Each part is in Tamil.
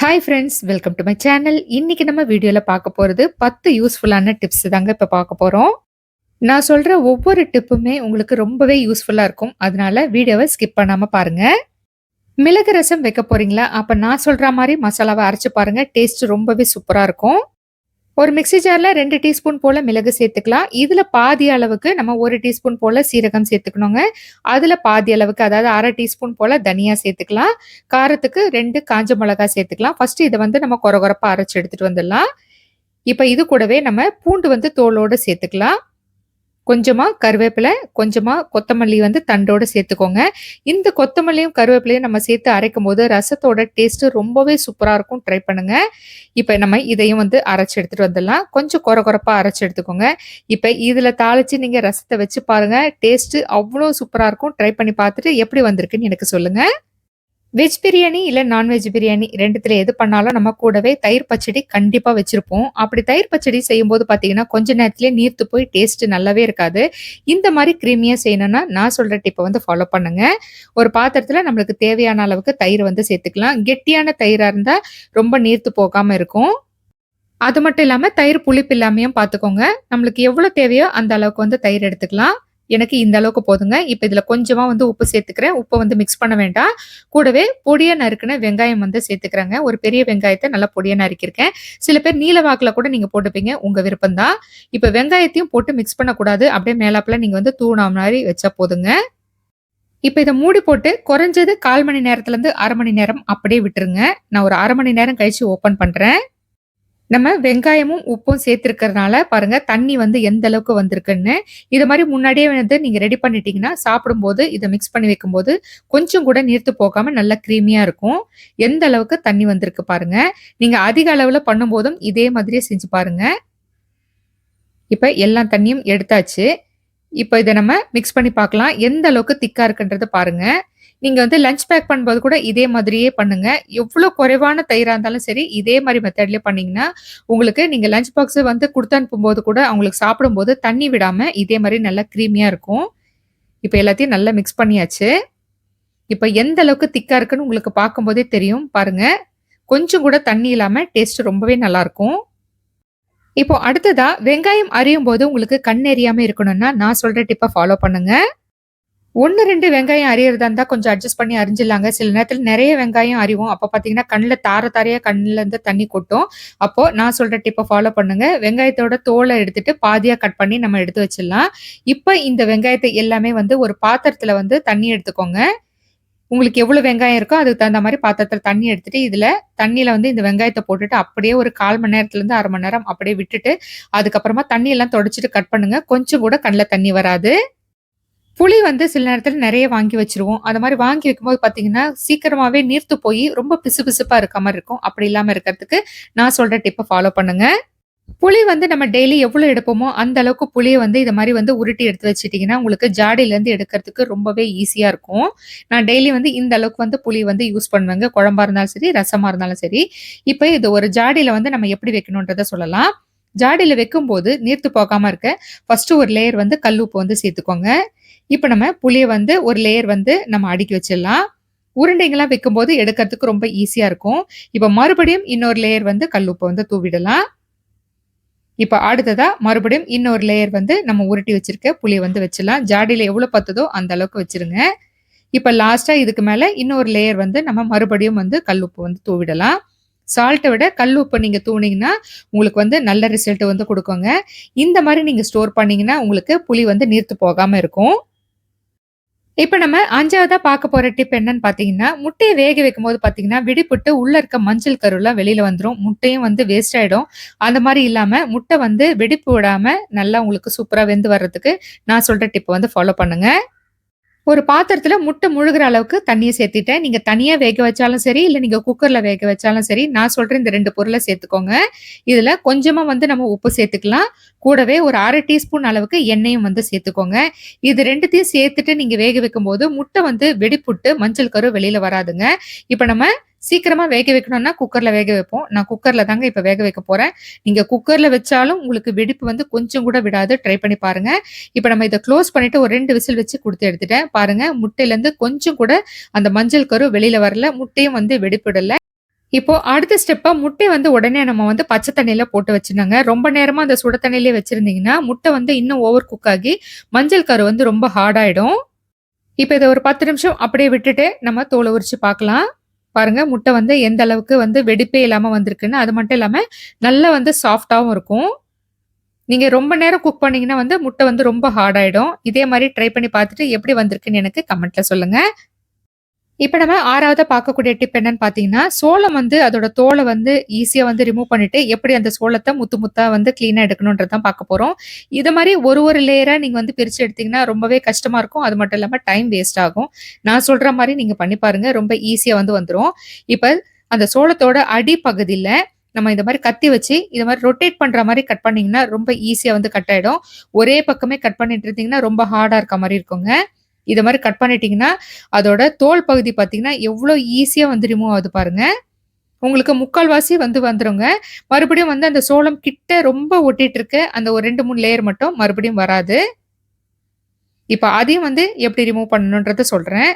Hi friends welcome to my channel இன்னைக்கு நம்ம வீடியோவில் பார்க்க போகிறது பத்து யூஸ்ஃபுல்லான டிப்ஸ் தாங்க இப்போ பார்க்க போகிறோம் நான் சொல்கிற ஒவ்வொரு டிப்புமே உங்களுக்கு ரொம்பவே யூஸ்ஃபுல்லாக இருக்கும். அதனால வீடியோவை ஸ்கிப் பண்ணாமல் பாருங்கள் மிளகு ரசம் வைக்க போகிறீங்களா அப்போ நான் சொல்கிற மாதிரி மசாலாவை அரைச்சு பாருங்கள் டேஸ்ட் ரொம்பவே சூப்பராக இருக்கும். ஒரு மிக்ஸி ஜாரில் ரெண்டு டீஸ்பூன் போல் மிளகு சேர்த்துக்கலாம். இதில் பாதி அளவுக்கு நம்ம ஒரு டீஸ்பூன் போல் சீரகம் சேர்த்துக்கணுங்க. அதில் பாதி அளவுக்கு அதாவது அரை டீஸ்பூன் போல் தனியா சேர்த்துக்கலாம். காரத்துக்கு ரெண்டு காஞ்ச மிளகா சேர்த்துக்கலாம். ஃபஸ்ட்டு இதை வந்து நம்ம குறகுறப்பாக அரைச்சி எடுத்துகிட்டு வந்துடலாம். இப்போ இது கூடவே நம்ம பூண்டு வந்து தோலோடு சேர்த்துக்கலாம். கொஞ்சமாக கருவேப்பிலை கொஞ்சமாக கொத்தமல்லி வந்து தண்டோட சேர்த்துக்கோங்க. இந்த கொத்தமல்லியும் கருவேப்பிலையும் நம்ம சேர்த்து அரைக்கும் போது ரசத்தோட டேஸ்ட்டு ரொம்பவே சூப்பராக இருக்கும். ட்ரை பண்ணுங்கள் இப்போ நம்ம இதையும் வந்து அரைச்சி எடுத்துகிட்டு வந்துடலாம். கொஞ்சம் குறை குறைப்பா அரைச்சி எடுத்துக்கோங்க. இப்போ இதில் தாளித்து நீங்கள் ரசத்தை வச்சு பாருங்கள் டேஸ்ட்டு அவ்வளோ சூப்பராக இருக்கும். ட்ரை பண்ணி பார்த்துட்டு எப்படி வந்திருக்குன்னு எனக்கு சொல்லுங்கள் வெஜ் பிரியாணி இல்லை நான்வெஜ் பிரியாணி ரெண்டுத்துல எது பண்ணாலும் நம்ம கூடவே தயிர் பச்சடி கண்டிப்பாக வச்சிருப்போம். அப்படி தயிர் பச்சடி செய்யும்போது பார்த்தீங்கன்னா கொஞ்ச நேரத்திலே நீர்த்து போய் டேஸ்ட் நல்லாவே இருக்காது. இந்த மாதிரி க்ரீமியாக செய்யணும்னா நான் சொல்கிற டிப்பை வந்து ஃபாலோ பண்ணுங்க. ஒரு பாத்திரத்தில் நம்மளுக்கு தேவையான அளவுக்கு தயிர் வந்து சேர்த்துக்கலாம். கெட்டியான தயிராக இருந்தால் ரொம்ப நீர்த்து போகாமல் இருக்கும். அது மட்டும் இல்லாமல் தயிர் புளிப்பு இல்லாமையும் பார்த்துக்கோங்க நம்மளுக்கு எவ்வளோ தேவையோ அந்த அளவுக்கு வந்து தயிர் எடுத்துக்கலாம். எனக்கு இந்த அளவுக்கு போதுங்க. இப்போ இதில் கொஞ்சமாக வந்து உப்பு சேர்த்துக்கிறேன். உப்பை வந்து மிக்ஸ் பண்ண வேண்டாம். கூடவே பொடியை நறுக்குன வெங்காயம் வந்து சேர்த்துக்கிறேங்க. ஒரு பெரிய வெங்காயத்தை நல்லா பொடியாக நறுக்கியிருக்கேன். சில பேர் நீல வாக்கில் கூட நீங்கள் போட்டுப்பீங்க. உங்கள் விருப்பம் தான் இப்போ வெங்காயத்தையும் போட்டு மிக்ஸ் பண்ணக்கூடாது. அப்படியே மேலாப்பில் நீங்கள் வந்து தூணா மாதிரி வச்சா போதுங்க. இப்போ இதை மூடி போட்டு குறைஞ்சது கால் மணி நேரத்துலேருந்து அரை மணி நேரம் அப்படியே விட்டுருங்க. நான் ஒரு அரை மணி நேரம் கழிச்சு ஓப்பன் பண்ணுறேன் நம்ம வெங்காயமும் உப்பும் சேர்த்துருக்கறனால பாருங்க தண்ணி வந்து எந்த அளவுக்கு வந்திருக்குன்னு. இது மாதிரி முன்னாடியே வந்து நீங்க ரெடி பண்ணிட்டீங்கன்னா சாப்பிடும்போது இதை மிக்ஸ் பண்ணி வைக்கும்போது கொஞ்சம் கூட நீர்த்து போகாம நல்லா க்ரீமியா இருக்கும். எந்த அளவுக்கு தண்ணி வந்திருக்கு பாருங்க. நீங்க அதிக அளவுல பண்ணும்போதும் இதே மாதிரியே செஞ்சு பாருங்க. இப்ப எல்லா தண்ணியும் எடுத்தாச்சு. இப்போ இதை நம்ம மிக்ஸ் பண்ணி பார்க்கலாம். எந்த அளவுக்கு திக்கா இருக்குன்றது பாருங்க. நீங்க வந்து லஞ்ச் பேக் பண்ணும்போது கூட இதே மாதிரியே பண்ணுங்க. எவ்வளோ குறைவான தயிராக இருந்தாலும் சரி இதே மாதிரி மெத்தட்லேயே பண்ணீங்கன்னா உங்களுக்கு நீங்க லஞ்ச் பாக்ஸ் வந்து கொடுத்து அனுப்பும்போது கூட அவங்களுக்கு சாப்பிடும்போது தண்ணி விடாம இதே மாதிரி நல்லா க்ரீமியா இருக்கும். இப்போ எல்லாத்தையும் நல்லா மிக்ஸ் பண்ணியாச்சு. இப்போ எந்த அளவுக்கு திக்கா இருக்குன்னு உங்களுக்கு பார்க்கும்போதே தெரியும். பாருங்க. கொஞ்சம் கூட தண்ணி இல்லாமல் டேஸ்ட் ரொம்பவே நல்லா இருக்கும். இப்போ அடுத்ததா வெங்காயம் அறியும் போது உங்களுக்கு கண் எரியாம இருக்கணும்னா நான் சொல்ற டிப்பை ஃபாலோ பண்ணுங்க. ஒன்று ரெண்டு வெங்காயம் அறியறதா இருந்தால் கொஞ்சம் அட்ஜஸ்ட் பண்ணி அறிஞ்சிடலாங்க சில நேரத்தில் நிறைய வெங்காயம் அறிவோம் அப்போ பார்த்தீங்கன்னா கண்ணில் தார தாரையாக கண்ணில் இருந்து தண்ணி கொட்டும். அப்போது நான் சொல்கிற டிப்பை ஃபாலோ பண்ணுங்க. வெங்காயத்தோட தோலை எடுத்துட்டு பாதியாக கட் பண்ணி நம்ம எடுத்து வச்சிடலாம். இப்போ இந்த வெங்காயத்தை எல்லாமே வந்து ஒரு பாத்திரத்தில் வந்து தண்ணி எடுத்துக்கோங்க. உங்களுக்கு எவ்வளோ வெங்காயம் இருக்கோ அதுக்கு தகுந்த மாதிரி பாத்திரத்தில் தண்ணி எடுத்துட்டு இதில் தண்ணியில் வந்து இந்த வெங்காயத்தை போட்டுட்டு அப்படியே ஒரு கால் மணி நேரத்துலேருந்து அரை மணி நேரம் அப்படியே விட்டுட்டு அதுக்கப்புறமா தண்ணியெல்லாம் தொடச்சிட்டு கட் பண்ணுங்க. கொஞ்சம் கூட கண்ணில் தண்ணி வராது. புளி வந்து சில நேரத்தில் நிறைய வாங்கி வச்சிருவோம். அந்த மாதிரி வாங்கி வைக்கும்போது பார்த்தீங்கன்னா சீக்கிரமாகவே நீர்த்து போய் ரொம்ப பிசு பிசுப்பாக இருக்க மாதிரி இருக்கும். அப்படி இல்லாமல் இருக்கிறதுக்கு நான் சொல்கிற டிப்பை ஃபாலோ பண்ணுங்கள் புளி வந்து நம்ம டெய்லி எவ்வளோ எடுப்போமோ அந்த அளவுக்கு புளியை வந்து இதை மாதிரி வந்து உருட்டி எடுத்து வச்சுட்டிங்கன்னா உங்களுக்கு ஜாடியிலேருந்து எடுக்கிறதுக்கு ரொம்பவே ஈஸியாக இருக்கும். நான் டெய்லி வந்து இந்த அளவுக்கு வந்து புளி வந்து யூஸ் பண்ணுவேங்க. குழம்பா இருந்தாலும் சரி ரசமாக இருந்தாலும் சரி. இப்போ இது ஒரு ஜாடியில் வந்து நம்ம எப்படி வைக்கணுன்றதை சொல்லலாம். ஜாடியில் வைக்கும்போது நீர்த்து போகாமல் இருக்க ஃபஸ்ட்டு ஒரு லேயர் வந்து கல் உப்பு வந்து சேர்த்துக்கோங்க. இப்போ நம்ம புளியை வந்து ஒரு லேயர் வந்து நம்ம அடுக்கி வச்சிடலாம். உருண்டைங்களாம் வைக்கும்போது எடுக்கிறதுக்கு ரொம்ப ஈஸியாக இருக்கும். இப்போ மறுபடியும் இன்னொரு லேயர் வந்து கல்லுப்பை வந்து தூவிடலாம். இப்போ அடுத்ததாக மறுபடியும் இன்னொரு லேயர் வந்து நம்ம உருட்டி வச்சிருக்க புளியை வந்து வச்சிடலாம். ஜாடியில் எவ்வளோ பத்துதோ அந்த அளவுக்கு வச்சிருங்க. இப்போ லாஸ்ட்டாக இதுக்கு மேலே இன்னொரு லேயர் வந்து நம்ம மறுபடியும் வந்து கல்லுப்பு வந்து தூவிடலாம். சால்ட்டை விட கல் உப்பு நீங்கள் தூணிங்கன்னா உங்களுக்கு வந்து நல்ல ரிசல்ட் வந்து கொடுக்குங்க. இந்த மாதிரி நீங்கள் ஸ்டோர் பண்ணிங்கன்னா உங்களுக்கு புளி வந்து நீர்த்து போகாமல் இருக்கும். இப்போ நம்ம அஞ்சாவதா பார்க்க போற டிப் என்னன்னு பாத்தீங்கன்னா, முட்டையை வேக வைக்கும்போது பாத்தீங்கன்னா, விடுபட்டு உள்ள இருக்க மஞ்சள் கருலாம் வெளியில வந்துடும் முட்டையும் வந்து வேஸ்ட் ஆயிடும். அந்த மாதிரி இல்லாம முட்டை வந்து வெடிப்பு விடாம நல்லா உங்களுக்கு சூப்பரா வெந்து வர்றதுக்கு நான் சொல்ற டிப்பை வந்து ஃபாலோ பண்ணுங்க. ஒரு பாத்திரத்துல முட்டை முழுகிற அளவுக்கு தண்ணியை சேர்த்துட்டேன். நீங்க தனியா வேக வச்சாலும் சரி, இல்ல நீங்க குக்கர்ல வேக வச்சாலும் சரி, நான் சொல்ற இந்த ரெண்டு பொருளை சேர்த்துக்கோங்க. இதுல கொஞ்சமா வந்து நம்ம உப்பு சேர்த்துக்கலாம். கூடவே ஒரு அரை டீஸ்பூன் அளவுக்கு எண்ணெயும் வந்து சேர்த்துக்கோங்க. இது ரெண்டுத்தையும் சேர்த்துட்டு நீங்க வேக வைக்கும்போது, முட்டை வந்து வெடிப்புட்டு மஞ்சள் கரு வெளியில வராதுங்க. இப்ப நம்ம சீக்கிரமா வேக வைக்கணும்னா குக்கர்ல வேக வைப்போம். நான் குக்கர்ல தாங்க இப்ப வேக வைக்க போறேன். நீங்க குக்கர்ல வச்சாலும் உங்களுக்கு வெடிப்பு வந்து கொஞ்சம் கூட விடாது. ட்ரை பண்ணி பாருங்க. இப்ப நம்ம இதை க்ளோஸ் பண்ணிட்டு ஒரு ரெண்டு விசில் வச்சு கொடுத்து எடுத்துட்டேன். பாருங்க முட்டையிலேருந்து கொஞ்சம் கூட அந்த மஞ்சள் கரு வெளியில வரல. முட்டையும் வந்து வெடிப்பிடல. இப்போ அடுத்த ஸ்டெப்பா முட்டை வந்து உடனே நம்ம வந்து பச்சை தண்ணியில போட்டு வச்சிருந்தாங்க ரொம்ப நேரமா அந்த சுட தண்ணியிலே வச்சிருந்தீங்கன்னா, முட்டை வந்து இன்னும் ஓவர் குக் ஆகி மஞ்சள் கரு வந்து ரொம்ப ஹார்ட் ஆயிடும். இப்ப இதை ஒரு 10 நிமிஷம் அப்படியே விட்டுட்டு நம்ம தோலை உரிச்சு பார்க்கலாம். பாருங்க முட்டை வந்து எந்த அளவுக்கு வந்து வெடிப்பே இல்லாம வந்திருக்குன்னு. அது மட்டும் இல்லாம நல்லா வந்து சாஃப்டாகவும் இருக்கும். நீங்க ரொம்ப நேரம் குக் பண்ணிங்கன்னா வந்து முட்டை வந்து ரொம்ப ஹார்டாயிடும் இதே மாதிரி ட்ரை பண்ணி பார்த்துட்டு எப்படி வந்திருக்குன்னு எனக்கு கமெண்ட்ல சொல்லுங்க. இப்போ நம்ம ஆறாவதாக பார்க்கக்கூடிய டிப் என்னன்னு பார்த்தீங்கன்னா, சோளம் வந்து அதோட தோலை வந்து ஈஸியாக வந்து ரிமூவ் பண்ணிட்டு, எப்படி அந்த சோளத்தை முத்து முத்தா வந்து க்ளீனாக எடுக்கணுன்றதான் தான் பார்க்க போகிறோம் இது மாதிரி ஒரு ஒரு லேயராக நீங்கள் வந்து பிரித்து எடுத்தீங்கன்னா, ரொம்பவே கஷ்டமாக இருக்கும். அது மட்டும் இல்லாமல் டைம் வேஸ்ட் ஆகும். நான் சொல்கிற மாதிரி நீங்கள் பண்ணி பாருங்கள் ரொம்ப ஈஸியாக வந்து வந்துடும் இப்போ அந்த சோளத்தோட அடிப்பகுதியில் நம்ம இந்த மாதிரி கத்தி வச்சு, இது மாதிரி ரொட்டேட் பண்ற மாதிரி கட் பண்ணீங்கன்னா, ரொம்ப ஈஸியா வந்து கட் ஆயிடும். ஒரே பக்கமே கட் பண்ணிட்டு இருந்தீங்கன்னா, ரொம்ப ஹார்டா இருக்க மாதிரி இருக்குங்க. இதை மாதிரி கட் பண்ணிட்டீங்கன்னா, அதோட தோல் பகுதி பார்த்தீங்கன்னா, எவ்வளோ ஈஸியாக வந்து ரிமூவ் ஆகுது பாருங்க. உங்களுக்கு 3/4வாசி வந்து வந்துருங்க. மறுபடியும் வந்து அந்த சோளம் கிட்ட ரொம்ப ஒட்டிட்டு இருக்க அந்த ஒரு 2, 3 லேயர் மட்டும் மறுபடியும் வராது. இப்போ அதையும் வந்து எப்படி ரிமூவ் பண்ணணுன்றத சொல்கிறேன்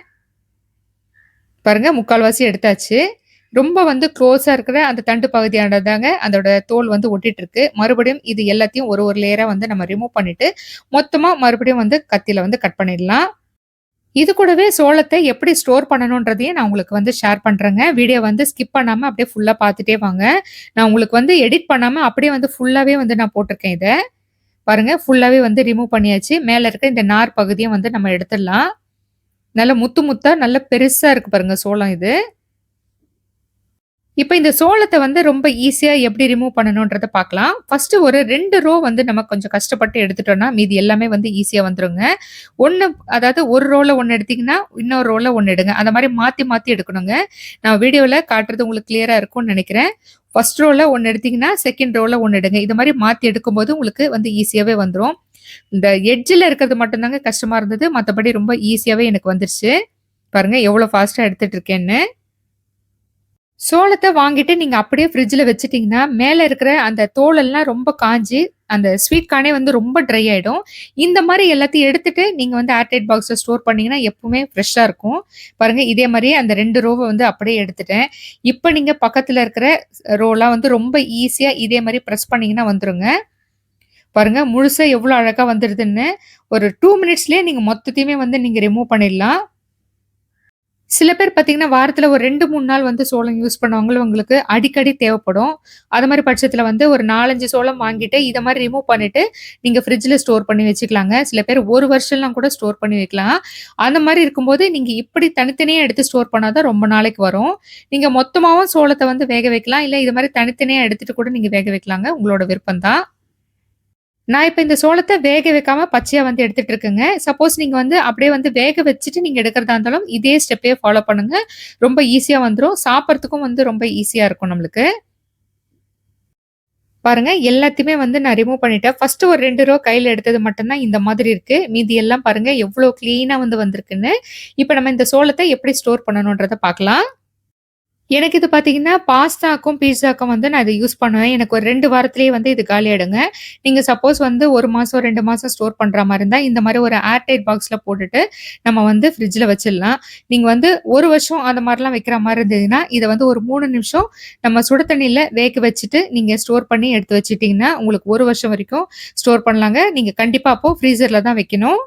பாருங்க 3/4வாசி எடுத்தாச்சு. ரொம்ப வந்து க்ளோஸாக இருக்கிற அந்த தண்டு பகுதியானதாங்க அதோட தோல் வந்து ஒட்டிட்டு இருக்கு. மறுபடியும் இது எல்லாத்தையும் ஒரு ஒரு லேயராக வந்து நம்ம ரிமூவ் பண்ணிட்டு, மொத்தமாக மறுபடியும் வந்து கத்தியில் வந்து கட் பண்ணிடலாம். இது கூடவே சோளத்தை எப்படி ஸ்டோர் பண்ணணுன்றதையும் நான் உங்களுக்கு வந்து ஷேர் பண்ணுறேங்க வீடியோ வந்து ஸ்கிப் பண்ணாமல் அப்படியே ஃபுல்லாக பார்த்துட்டே வாங்க. நான் உங்களுக்கு வந்து எடிட் பண்ணாமல் அப்படியே வந்து ஃபுல்லாகவே வந்து நான் போட்டிருக்கேன் இதை பாருங்க ஃபுல்லாகவே வந்து ரிமூவ் பண்ணியாச்சு. மேலே இருக்க இந்த நார் பகுதியும் வந்து நம்ம எடுத்துடலாம். நல்ல முத்து முத்தாக நல்ல பெருசாக இருக்குது பாருங்கள் சோளம் இது. இப்போ இந்த சோளத்தை வந்து ரொம்ப ஈஸியாக எப்படி ரிமூவ் பண்ணணுன்றதை பார்க்கலாம். ஃபர்ஸ்ட்டு ஒரு ரெண்டு ரோ வந்து நம்ம கொஞ்சம் கஷ்டப்பட்டு எடுத்துட்டோம்னா, மீதி எல்லாமே வந்து ஈஸியாக வந்துருங்க. ஒன்று அதாவது ஒரு ரோல ஒன்று எடுத்தீங்கன்னா, இன்னொரு ரோல ஒன்று எடுங்க. அந்த மாதிரி மாற்றி மாற்றி எடுக்கணுங்க. நான் வீடியோவில் காட்டுறது உங்களுக்கு கிளியராக இருக்கும்னு நினைக்கிறேன் ஃபர்ஸ்ட் ரோல ஒன்று எடுத்தீங்கன்னா, செகண்ட் ரோல ஒன்று எடுங்க. இது மாதிரி மாற்றி எடுக்கும்போது உங்களுக்கு வந்து ஈஸியாகவே வந்துடும் இந்த எட்ஜில் இருக்கிறது மட்டும்தாங்க கஷ்டமாக இருந்தது. மற்றபடி ரொம்ப ஈஸியாகவே எனக்கு வந்துருச்சு. பாருங்கள் எவ்வளோ ஃபாஸ்ட்டாக எடுத்துகிட்டு இருக்கேன்னு. சோளத்தை வாங்கிட்டு நீங்க அப்படியே ஃப்ரிட்ஜில் வச்சுட்டீங்கன்னா, மேலே இருக்கிற அந்த தோலெல்லாம் ரொம்ப காஞ்சு, அந்த ஸ்வீட் கார்னே வந்து ரொம்ப ட்ரை ஆயிடும். இந்த மாதிரி எல்லாத்தையும் எடுத்துட்டு, நீங்க வந்து ஏர்டைட் டைட் ஸ்டோர் பண்ணீங்கன்னா, எப்பவுமே ஃப்ரெஷ்ஷா இருக்கும். பாருங்க இதே மாதிரியே அந்த ரெண்டு ரோவை வந்து அப்படியே எடுத்துட்டேன். இப்ப நீங்க பக்கத்துல இருக்கிற ரோலாம் வந்து ரொம்ப ஈஸியா இதே மாதிரி ப்ரெஸ் பண்ணீங்கன்னா வந்துருங்க. பாருங்க முழுசா எவ்வளோ அழகா வந்துருதுன்னு. ஒரு டூ மினிட்ஸ்லயே நீங்க மொத்தத்தையுமே வந்து நீங்க ரிமூவ் பண்ணிடலாம். சில பேர் பார்த்தீங்கன்னா, வாரத்தில் ஒரு 2, 3 நாள் வந்து சோளம் யூஸ் பண்ணவங்களுக்கு அடிக்கடி தேவைப்படும். அது மாதிரி பட்சத்தில் வந்து ஒரு 4, 5 சோளம் வாங்கிட்டு, இதை மாதிரி ரிமூவ் பண்ணிட்டு, நீங்கள் ஃப்ரிட்ஜில் ஸ்டோர் பண்ணி வச்சுக்கலாங்க. சில பேர் ஒரு வருஷம்லாம் கூட ஸ்டோர் பண்ணி வைக்கலாம். அந்த மாதிரி இருக்கும்போது, நீங்கள் இப்படி தனித்தனியாக எடுத்து ஸ்டோர் பண்ணால் தான் ரொம்ப நாளைக்கு வரும். நீங்கள் மொத்தமாகவும் சோளத்தை வந்து வேக வைக்கலாம். இல்லை இது மாதிரி தனித்தனியாக எடுத்துகிட்டு கூட நீங்கள் வேக வைக்கலாங்க. உங்களோட விருப்பம் தான். நான் இப்போ இந்த சோளத்தை வேக வைக்காம பச்சையாக வந்து எடுத்துட்டு இருக்கேங்க. சப்போஸ் நீங்கள் வந்து அப்படியே வந்து வேக வச்சுட்டு நீங்கள் எடுக்கிறதா இருந்தாலும், இதே ஸ்டெப்பே ஃபாலோ பண்ணுங்க. ரொம்ப ஈஸியாக வந்துடும் சாப்பிட்றதுக்கும் வந்து ரொம்ப ஈஸியாக இருக்கும் நம்மளுக்கு. பாருங்க எல்லாத்தையுமே வந்து நான் ரிமூவ் பண்ணிட்டேன். ஃபர்ஸ்ட் ஒரு ரெண்டு ரோ கையில் எடுத்தது மட்டும்தான் இந்த மாதிரி இருக்கு. மீதி எல்லாம் பாருங்க எவ்வளோ கிளீனாக வந்து வந்திருக்குன்னு. இப்போ நம்ம இந்த சோளத்தை எப்படி ஸ்டோர் பண்ணணுன்றதை பார்க்கலாம். எனக்கு இது பார்த்தீங்கன்னா, பாஸ்தாக்கும், பீட்ஸாக்கும் வந்து நான் இதை யூஸ் பண்ணுவேன். எனக்கு ஒரு ரெண்டு வாரத்திலேயே வந்து இது காலியாயிடுங்க. நீங்கள் சப்போஸ் வந்து ஒரு மாதம் ரெண்டு மாதம் ஸ்டோர் பண்ணுற மாதிரி இருந்தால் இந்த மாதிரி ஒரு ஏர் டைட் போட்டுட்டு, நம்ம வந்து ஃப்ரிட்ஜில் வச்சிடலாம். நீங்கள் வந்து ஒரு வருஷம் அந்த மாதிரிலாம் வைக்கிற மாதிரி இருந்ததுன்னா, இதை வந்து ஒரு மூணு நிமிஷம் நம்ம சுடு தண்ணியில் வேக வச்சுட்டு, நீங்கள் ஸ்டோர் பண்ணி எடுத்து வச்சிட்டிங்கன்னா உங்களுக்கு ஒரு வருஷம் வரைக்கும் ஸ்டோர் பண்ணலாங்க. நீங்கள் கண்டிப்பாக அப்போது ஃப்ரீசரில் தான் வைக்கணும்.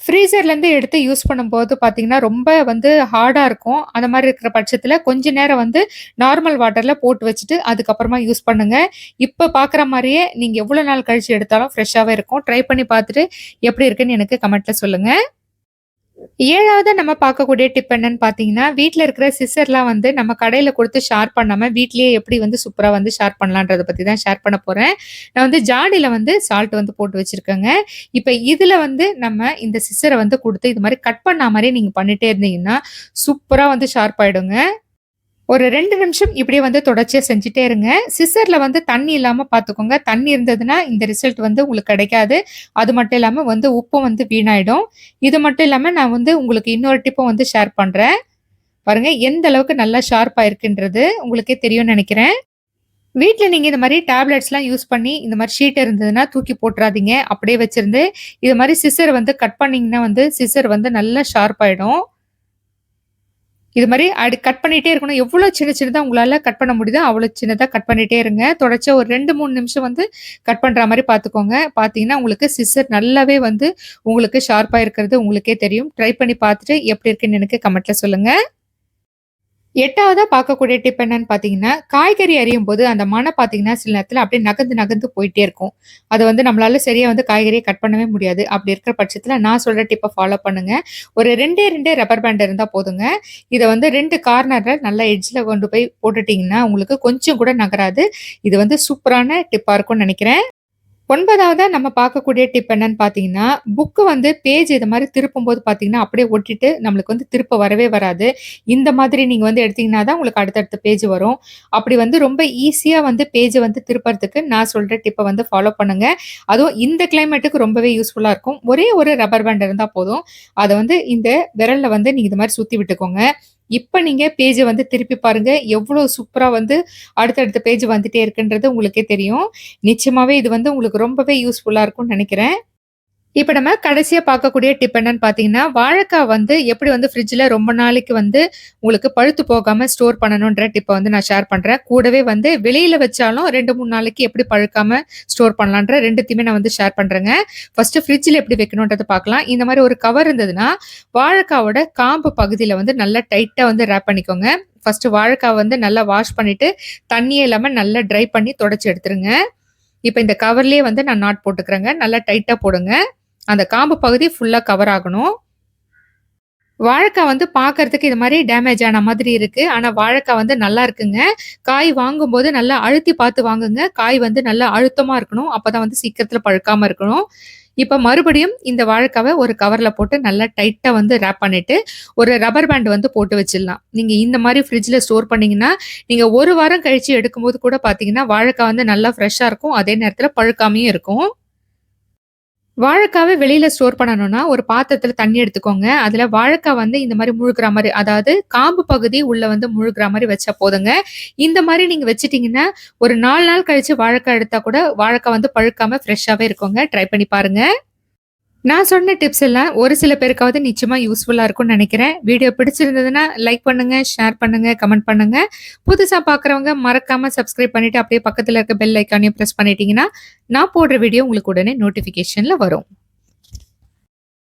ஃப்ரீசர்லேருந்து எடுத்து யூஸ் பண்ணும்போது பார்த்தீங்கன்னா, ரொம்ப வந்து ஹார்டாக இருக்கும். அந்த மாதிரி இருக்கிற பட்சத்தில் கொஞ்ச நேரம் வந்து நார்மல் வாட்டரில் போட்டு வச்சுட்டு, அதுக்கப்புறமா யூஸ் பண்ணுங்கள் இப்போ பார்க்குற மாதிரியே நீங்கள் எவ்வளோ நாள் கழிச்சு எடுத்தாலும் ஃப்ரெஷ்ஷாகவே இருக்கும். ட்ரை பண்ணி பார்த்துட்டு எப்படி இருக்குன்னு எனக்கு கமெண்ட்டில் சொல்லுங்கள் ஏழாவது நம்ம பார்க்கக்கூடிய டிப் என்னன்னு பார்த்தீங்கன்னா, வீட்டில் இருக்கிற சிஸ்டர்லாம் வந்து நம்ம கடையில் கொடுத்து ஷார்ப் பண்ணாமல் வீட்லேயே எப்படி வந்து சூப்பராக வந்து ஷேர் பண்ணலான்றத பற்றி தான் ஷேர் பண்ண போகிறேன் நான் வந்து ஜாடியில் வந்து சால்ட் வந்து போட்டு வச்சுருக்கேங்க. இப்போ இதில் வந்து நம்ம இந்த சிஸ்டரை வந்து கொடுத்து இது மாதிரி கட் பண்ணா மாதிரி நீங்கள் பண்ணிட்டே இருந்தீங்கன்னா, சூப்பராக வந்து ஷார்ப் ஆகிடுங்க ஒரு ரெண்டு நிமிஷம் இப்படியே வந்து தொடர்ச்சியாக செஞ்சுட்டே இருங்க. சிசரில் வந்து தண்ணி இல்லாமல் பார்த்துக்கோங்க. தண்ணி இருந்ததுன்னா, இந்த ரிசல்ட் வந்து உங்களுக்கு கிடைக்காது. அது மட்டும் இல்லாமல் வந்து உப்பும் வந்து வீணாயிடும். இது மட்டும் இல்லாமல் நான் வந்து உங்களுக்கு இன்னொரு டிப்பும் வந்து ஷேர் பண்ணுறேன் பாருங்க எந்த அளவுக்கு நல்லா ஷார்ப்பாக இருக்குன்றது உங்களுக்கே தெரியும்னு நினைக்கிறேன் வீட்டில் நீங்கள் இந்த மாதிரி டேப்லெட்ஸ்லாம் யூஸ் பண்ணி, இந்த மாதிரி ஷீட் இருந்ததுன்னா தூக்கி போட்டுறாதீங்க. அப்படியே வச்சுருந்து இது மாதிரி சிசர் வந்து கட் பண்ணிங்கன்னா வந்து, சிசர் வந்து நல்லா ஷார்ப் ஆகிடும் இது மாதிரி அடி கட் பண்ணிகிட்டே இருக்கணும். எவ்வளோ சின்ன சின்னதாக உங்களால் கட் பண்ண முடியுதோ, அவ்வளோ சின்னதாக கட் பண்ணிட்டே இருங்க. தொடர்ச்சியா ஒரு 2, 3 நிமிஷம் வந்து கட் பண்ணுற மாதிரி பார்த்துக்கோங்க. பார்த்தீங்கன்னா, உங்களுக்கு சிஸ்ஸர் நல்லாவே வந்து உங்களுக்கு ஷார்ப்பாக இருக்கிறது உங்களுக்கே தெரியும். ட்ரை பண்ணி பார்த்துட்டு எப்படி இருக்குன்னு எனக்கு கமெண்ட்டில் சொல்லுங்கள் எட்டாவதாக பார்க்கக்கூடிய டிப் என்னன்னு பார்த்தீங்கன்னா, காய்கறி அரியும்போது அந்த மனை பார்த்தீங்கன்னா, சில நேரத்தில் அப்படியே நகர்ந்து நகர்ந்து போயிட்டே இருக்கும். அது வந்து நம்மளால சரியா வந்து காய்கறியை கட் பண்ணவே முடியாது. அப்படி இருக்கிற பட்சத்தில் நான் சொல்கிற டிப்பை ஃபாலோ பண்ணுங்க. ஒரு 2டே 2 ரப்பர் பேண்ட் இருந்தால் போதுங்க. இதை வந்து ரெண்டு கார்னரில் நல்லா எட்ஜில் கொண்டு போய் போட்டுட்டிங்கன்னா உங்களுக்கு கொஞ்சம் கூட நகராது. இது வந்து சூப்பரான டிப்பாக இருக்கும்னு நினைக்கிறேன் 9வதா நம்ம பார்க்கக்கூடிய டிப் என்னன்னு பார்த்தீங்கன்னா, புக்கு வந்து பேஜ் இது மாரி திருப்பும்போது பார்த்தீங்கன்னா, அப்படியே ஒட்டிட்டு நம்மளுக்கு வந்து திருப்ப வரவே வராது. இந்த மாதிரி நீங்கள் வந்து எடுத்தீங்கன்னா தான் உங்களுக்கு அடுத்தடுத்த பேஜ் வரும். அப்படி வந்து ரொம்ப ஈஸியாக வந்து பேஜ் வந்து திருப்புறதுக்கு நான் சொல்கிற டிப்பை வந்து ஃபாலோ பண்ணுங்க. அதுவும் இந்த கிளைமேட்டுக்கு ரொம்பவே யூஸ்ஃபுல்லாக இருக்கும். ஒரே ஒரு ரப்பர் பேண்ட் இருந்தால் போதும். அதை வந்து இந்த விரலில் வந்து நீங்கள் இது மாதிரி சுற்றி விட்டுக்கோங்க. இப்போ நீங்கள் பேஜை வந்து திருப்பி பாருங்கள் எவ்வளோ சூப்பராக வந்து அடுத்தடுத்த பேஜ் வந்துட்டே இருக்குன்றது உங்களுக்கே தெரியும். நிச்சயமாகவே இது வந்து உங்களுக்கு ரொம்பவே யூஸ்ஃபுல்லாக இருக்கும்னு நினைக்கிறேன் இப்ப நம்ம கடைசியா பார்க்கக்கூடிய டிப் என்னன்னு பார்த்தீங்கன்னா, வாழைக்கா வந்து எப்படி வந்து ஃப்ரிட்ஜ்ல ரொம்ப நாளைக்கு வந்து உங்களுக்கு பழுத்து போகாம ஸ்டோர் பண்ணணுன்ற டிப்பை வந்து நான் ஷேர் பண்றேன். கூடவே வந்து வெளியில வச்சாலும் 2, 3 நாளைக்கு எப்படி பழுக்காம ஸ்டோர் பண்ணலான்ற ரெண்டுத்தையுமே நான் வந்து ஷேர் பண்றேங்க. ஃபஸ்ட்டு ஃப்ரிட்ஜ்ல எப்படி வைக்கணுன்றதை பார்க்கலாம். இந்த மாதிரி ஒரு கவர் இருந்ததுன்னா, வாழைக்காவோட காம்பு பகுதியில வந்து நல்லா டைட்டா வந்து ரேப் பண்ணிக்கோங்க. ஃபர்ஸ்ட்டு வாழைக்காய் வந்து நல்லா வாஷ் பண்ணிட்டு, தண்ணியே இல்லாம நல்லா ட்ரை பண்ணி தொடச்சி எடுத்துருங்க. இப்போ இந்த கவர்லேயே வந்து நான் நாட் போட்டுக்கிறேங்க. நல்லா டைட்டாக போடுங்க. அந்த காம்பு பகுதி ஃபுல்லாக கவர் ஆகணும். வாழைக்காய் வந்து பார்க்கறதுக்கு இது மாதிரி டேமேஜ் ஆன மாதிரி இருக்கு. ஆனால் வாழைக்காய் வந்து நல்லா இருக்குங்க. காய் வாங்கும்போது நல்லா அழுத்தி பார்த்து வாங்குங்க. காய் வந்து நல்லா அழுத்தமாக இருக்கணும். அப்பதான் வந்து சீக்கிரத்தில் பழுக்காமல் இருக்கணும். இப்போ மறுபடியும் இந்த வாழைக்காவை ஒரு கவரில் போட்டு நல்லா டைட்டாக வந்து ரேப் பண்ணிட்டு, ஒரு ரப்பர் பேண்ட் வந்து போட்டு வச்சிடலாம். நீங்கள் இந்த மாதிரி ஃப்ரிட்ஜில் ஸ்டோர் பண்ணிங்கன்னா நீங்கள் ஒரு வாரம் கழிச்சு எடுக்கும்போது கூட பார்த்தீங்கன்னா, வாழைக்கா வந்து நல்லா ஃப்ரெஷ்ஷாக இருக்கும். அதே நேரத்தில் பழுக்காமயும் இருக்கும். வாழைக்காவை வெளியில ஸ்டோர் பண்ணணும்னா, ஒரு பாத்திரத்துல தண்ணி எடுத்துக்கோங்க. அதுல வாழைக்காய் வந்து இந்த மாதிரி முழுகிற மாதிரி அதாவது காம்பு பகுதி உள்ள வந்து முழுகிற மாதிரி வச்சா போதுங்க. இந்த மாதிரி நீங்க வச்சிட்டீங்கன்னா ஒரு நாலு நாள் கழிச்சு வாழைக்கா எடுத்தா கூட, வாழைக்காய் வந்து பழுக்காம ஃப்ரெஷ்ஷாவே இருக்குங்க. ட்ரை பண்ணி பாருங்க. நான் சொன்ன டிப்ஸ் எல்லாம் ஒரு சில பேருக்காவது நிச்சயமா யூஸ்ஃபுல்லா இருக்கும்னு நினைக்கிறேன் வீடியோ பிடிச்சிருந்ததுன்னா, லைக் பண்ணுங்க, ஷேர் பண்ணுங்க, கமெண்ட் பண்ணுங்க. புதுசா பாக்குறவங்க மறக்காம சப்ஸ்கிரைப் பண்ணிட்டு, அப்படியே பக்கத்துல இருக்க பெல் ஐக்கானையும் பிரஸ் பண்ணிட்டீங்கன்னா, நான் போடுற வீடியோ உங்களுக்கு உடனே நோட்டிஃபிகேஷன்ல வரும்.